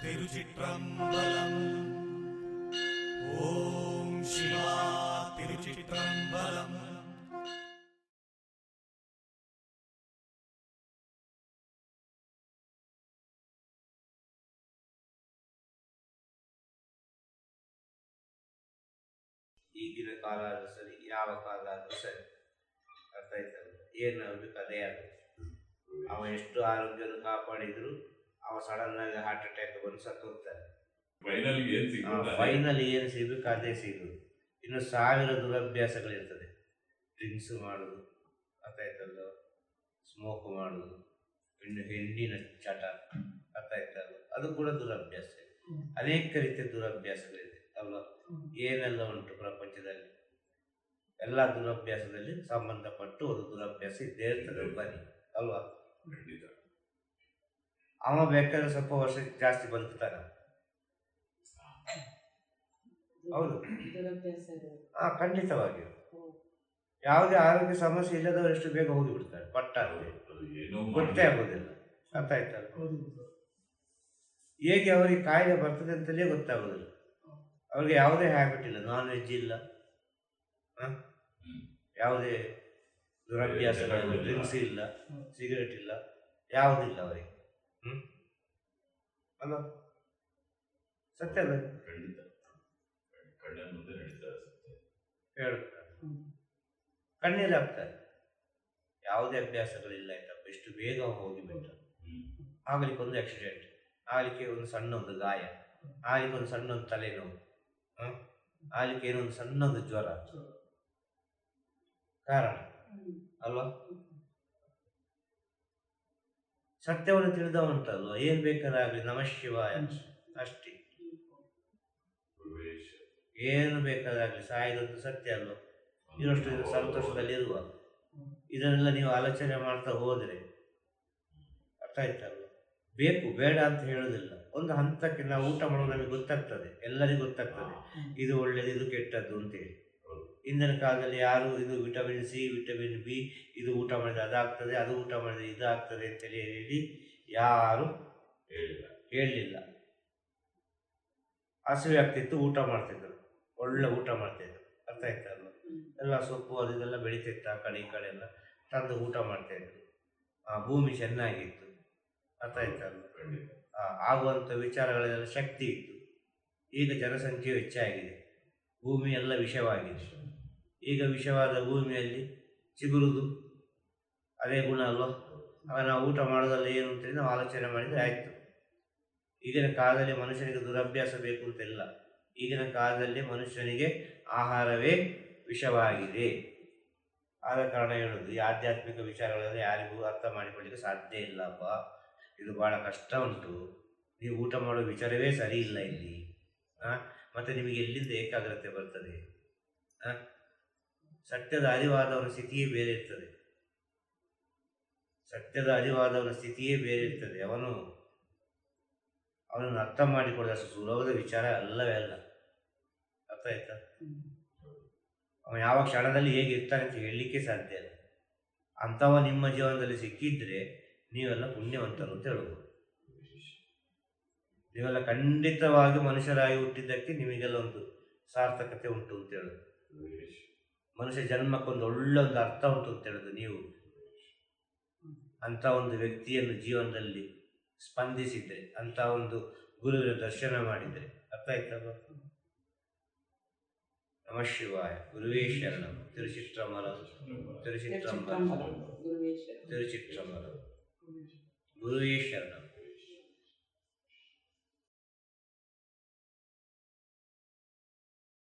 திருச்சிற்றம்பலம் ஓம் சிவா திருச்சிற்றம்பலம் ಈಗಿನ ಕಾಲ ಆದ್ರೂ ಸರಿ ಯಾವ ಕಾಲ ಆದ್ರೂ ಸರಿ ಅರ್ಥ ಆಯ್ತಲ್ಲ ಏನು ಆಗ್ಬೇಕು ಅದೇ ಆಗಬೇಕು ಅವ ಎಷ್ಟು ಆರೋಗ್ಯವನ್ನು ಕಾಪಾಡಿದ್ರು ಅವ ಸಡನ್ ಆಗಿ ಹಾರ್ಟ್ ಅಟ್ಯಾಕ್ ಬಂದು ಸತ್ತು ಹೋಗ್ತಾನೆ ಫೈನಲ್ ಏನ್ ಫೈನಲ್ ಏನು ಸಿಗಬೇಕು ಅದೇ ಸಿಗುದು ಇನ್ನು ಸಾವಿರ ದುರಭ್ಯಾಸಗಳಿರ್ತದೆ. ಡ್ರಿಂಕ್ಸ್ ಮಾಡೋದು ಅರ್ಥಾಯ್ತಲ್ಲ ಸ್ಮೋಕ್ ಮಾಡೋದು ಇನ್ನು ಹೆಣ್ಣಿನ ಚಟ ಅರ್ಥಾಯ್ತಲ್ಲ ಅದು ಕೂಡ ದುರಭ್ಯಾಸ. ಅನೇಕ ರೀತಿಯ ದುರಭ್ಯಾಸಗಳಿದೆ ಅಲ್ವಾ? ಏನೆಲ್ಲ ಉಂಟು ಪ್ರಪಂಚದಲ್ಲಿ? ಎಲ್ಲ ದುರಭ್ಯಾಸದಲ್ಲಿ ಸಂಬಂಧಪಟ್ಟು ಒಂದು ದುರಭ್ಯಾಸ ಇದ್ದೇ ಇರ್ತದೆ ಬನ್ನಿ ಅಲ್ವಾ? ಅವ ಬೇಕಾದ್ರೆ ಸ್ವಲ್ಪ ವರ್ಷ ಜಾಸ್ತಿ ಬದುಕ್ತಾನೆ. ಹೌದು. ಹಾ ಖಂಡಿತವಾಗಿ ಯಾವುದೇ ಆರೋಗ್ಯ ಸಮಸ್ಯೆ ಇಲ್ಲದವರು ಎಷ್ಟು ಬೇಗ ಹೋಗಿ ಬಿಡ್ತಾರೆ ಪಟ್ಟ ಅಂತ. ಅದು ಗೊತ್ತೇ ಆಗೋದಿಲ್ಲ. ಅರ್ಥ ಆಯ್ತಲ್ಲ ಹೇಗೆ ಅವರಿಗೆ ಕಾಯಿಲೆ ಬರ್ತದೆ ಅಂತಲೇ ಗೊತ್ತಾಗೋದಿಲ್ಲ. ಅವ್ರಿಗೆ ಯಾವುದೇ ಹ್ಯಾಬಿಟ್ ಇಲ್ಲ. ನಾನ್ ವೆಜ್ ಇಲ್ಲ. ಯಾವುದೇ ದುರಭ್ಯಾಸಗಳಿಲ್ಲ ಡ್ರಿಂಕ್ಸ್ ಇಲ್ಲ. ಸಿಗರೇಟ್ ಇಲ್ಲ ಯಾವುದಿಲ್ಲ ಅವರಿಗೆ. ಅಲ್ಲ. ಸತ್ಯ ಅಲ್ಲ? ಖಂಡಿತ. ಕಣ್ಣ ಮುಂದೆ ನಡೀತಾರೆ ಸತ್ಯ. ಹೇಳ್ತಾರೆ. ಕಣ್ಣೀರು ಹಾಕ್ತಾರೆ ಯಾವುದೇ ಅಭ್ಯಾಸಗಳಿಲ್ಲ ಆಯ್ತಪ್ಪ ಎಷ್ಟು ಬೇಗ ಹೋಗಿ ಬಿಟ್ಟ. ಆಗಲಿಕ್ಕೆ ಒಂದು ಆಕ್ಸಿಡೆಂಟ್ ಆಗಲಿಕ್ಕೆ ಒಂದು ಸಣ್ಣ ಒಂದು ಗಾಯ ಆಗಲಿಕ್ಕೆ ಒಂದು ಸಣ್ಣ ಒಂದು ತಲೆನೋವು? ಆಗಲಿಕ್ಕೆ ಏನೋ ಒಂದು ಸಣ್ಣ ಒಂದು ಜ್ವರ. ಕಾರಣ. ಅಲ್ವಾ? ಸತ್ಯವನ್ನು ತಿಳಿದವಂತಲ್ವ ಏನು ಬೇಕಾದಾಗಲಿ ನಮ ಶಿವಾಯ. ಅಷ್ಟೇ. ಏನು ಬೇಕಾದಾಗಲಿ ಸಾಯೋದೊಂದು ಸತ್ಯ ಅಲ್ಲ ಇರೋಷ್ಟು ಸಂತೋಷದಲ್ಲಿರುವ ಸಂತೋಷದಲ್ಲಿ ಇರುವ. ಇದನ್ನೆಲ್ಲ ನೀವು ಆಲೋಚನೆ ಮಾಡ್ತಾ ಹೋದರೆ ಅರ್ಥ ಆಯ್ತಲ್ವ ಬೇಕು ಬೇಡ ಅಂತ ಹೇಳೋದಿಲ್ಲ ಒಂದು ಹಂತಕ್ಕೆ ನಾವು ಊಟ ಮಾಡೋದು ನಮಗೆ ಗೊತ್ತಾಗ್ತದೆ. ಎಲ್ಲರಿಗೂ ಗೊತ್ತಾಗ್ತದೆ. ಇದು ಒಳ್ಳೇದು ಇದು ಕೆಟ್ಟದ್ದು ಅಂತೇಳಿ. ಇಂದಿನ ಕಾಲದಲ್ಲಿ ಯಾರು ಇದು ವಿಟಮಿನ್ ಸಿ ವಿಟಮಿನ್ ಬಿ ಇದು ಊಟ ಮಾಡಿದರೆ ಅದಾಗ್ತದೆ ಅದು ಊಟ ಮಾಡಿದ್ರೆ ಇದಾಗ್ತದೆ ಅಂತೇಳಿ ಹೇಳಿ ಯಾರು ಹೇಳಿಲ್ಲ. ಹೇಳಲಿಲ್ಲ. ಹಸಿವೆ ಆಗ್ತಿತ್ತು ಊಟ ಮಾಡ್ತಿದ್ರು. ಒಳ್ಳೆ ಊಟ ಮಾಡ್ತಿದ್ರು. ಅರ್ಥ ಆಯ್ತಲ್ಲ. ಎಲ್ಲ ಸೊಪ್ಪು ಅದು ಇದೆಲ್ಲ ಬೆಳೀತಿತ್ತು ಆ ಕಡೆ ಈ ಕಡೆ ಎಲ್ಲ. ತಂದು ಊಟ ಮಾಡ್ತಾಯಿದ್ರು ಆ ಭೂಮಿ ಚೆನ್ನಾಗಿತ್ತು. ಅರ್ಥ ಆಯ್ತಲ್ಲ ಆಗುವಂಥ ವಿಚಾರಗಳೆಲ್ಲ ಶಕ್ತಿ ಇತ್ತು. ಈಗ ಜನಸಂಖ್ಯೆಯು ಹೆಚ್ಚಾಗಿದೆ. ಭೂಮಿ ಎಲ್ಲ ವಿಷವಾಗಿದೆ. ಈಗ ವಿಷವಾದ ಭೂಮಿಯಲ್ಲಿ ಚಿಗುರುದು, ಅದೇ ಗುಣ ಅಲ್ವಾ? ನಾವು ಊಟ ಮಾಡೋದಲ್ಲ ಏನು ಅಂತೇಳಿ ನಾವು ಆಲೋಚನೆ ಮಾಡಿದರೆ ಆಯಿತು. ಈಗಿನ ಕಾಲದಲ್ಲಿ ಮನುಷ್ಯನಿಗೆ ದುರಭ್ಯಾಸ ಬೇಕು ಅಂತಿಲ್ಲ. ಈಗಿನ ಕಾಲದಲ್ಲಿ ಮನುಷ್ಯನಿಗೆ ಆಹಾರವೇ ವಿಷವಾಗಿದೆ. ಆದ ಕಾರಣ ಹೇಳೋದು, ಈ ಆಧ್ಯಾತ್ಮಿಕ ವಿಚಾರಗಳೆಲ್ಲ ಯಾರಿಗೂ ಅರ್ಥ ಮಾಡಿಕೊಳ್ಳಿಕ್ಕೆ ಸಾಧ್ಯ ಇಲ್ಲಪ್ಪ. ಇದು ಭಾಳ ಕಷ್ಟ ಉಂಟು. ನೀವು ಊಟ ಮಾಡೋ ವಿಚಾರವೇ ಸರಿ ಇಲ್ಲ ಇಲ್ಲಿ? ಮತ್ತೆ ನಿಮಗೆ ಎಲ್ಲಿಂದ ಏಕಾಗ್ರತೆ ಬರ್ತದೆ? ಸತ್ಯದ ಅರಿವಾದವರ ಸ್ಥಿತಿಯೇ ಬೇರೆ ಇರ್ತದೆ. ಸತ್ಯದ ಅರಿವಾದವರ ಸ್ಥಿತಿಯೇ ಬೇರೆ ಇರ್ತದೆ. ಅವನು, ಅವನನ್ನು ಅರ್ಥ ಮಾಡಿಕೊಳ್ಳೋದಷ್ಟು ಸುಲಭದ ವಿಚಾರ ಅಲ್ಲವೇ ಅಲ್ಲ. ಅರ್ಥ ಆಯ್ತಾ ಅವನು ಅವ ಯಾವ ಕ್ಷಣದಲ್ಲಿ ಹೇಗೆ ಇರ್ತಾನೆ ಅಂತ ಹೇಳಲಿಕ್ಕೆ ಸಾಧ್ಯ ಅಂಥವ ನಿಮ್ಮ ಜೀವನದಲ್ಲಿ ಸಿಕ್ಕಿದ್ರೆ ನೀವೆಲ್ಲ ಪುಣ್ಯವಂತರು ಅಂತ ಹೇಳ್ಬೋದು. ನೀವೆಲ್ಲ ಖಂಡಿತವಾಗಿ ಮನುಷ್ಯರಾಗಿ ಹುಟ್ಟಿದ್ದಕ್ಕೆ ನಿಮಗೆಲ್ಲ ಒಂದು ಸಾರ್ಥಕತೆ ಉಂಟು ಅಂತ ಹೇಳುದು. ಮನುಷ್ಯ ಜನ್ಮಕ್ಕೊಂದು ಒಳ್ಳೆ ಒಂದು ಅರ್ಥ ಉಂಟು ಅಂತ ಹೇಳುದು ನೀವು. ಅಂಥ ಒಂದು ವ್ಯಕ್ತಿಯನ್ನು ಜೀವನದಲ್ಲಿ ಸ್ಪಂದಿಸಿದ್ರೆ ಅಂತ ಒಂದು ಗುರುವಿನ ದರ್ಶನ ಮಾಡಿದರೆ. ಅರ್ಥ ಆಯ್ತಾ ನಮ ಶಿವಾಯ. ಗುರುವೇ ಶರಣಂ. ಚಿತ್ರಮಲ, ಗುರುವೇಶ್ವರ ತಿರುಚಿತ್ರಮಲ. ಗುರುವೇ ಶರಣಂ.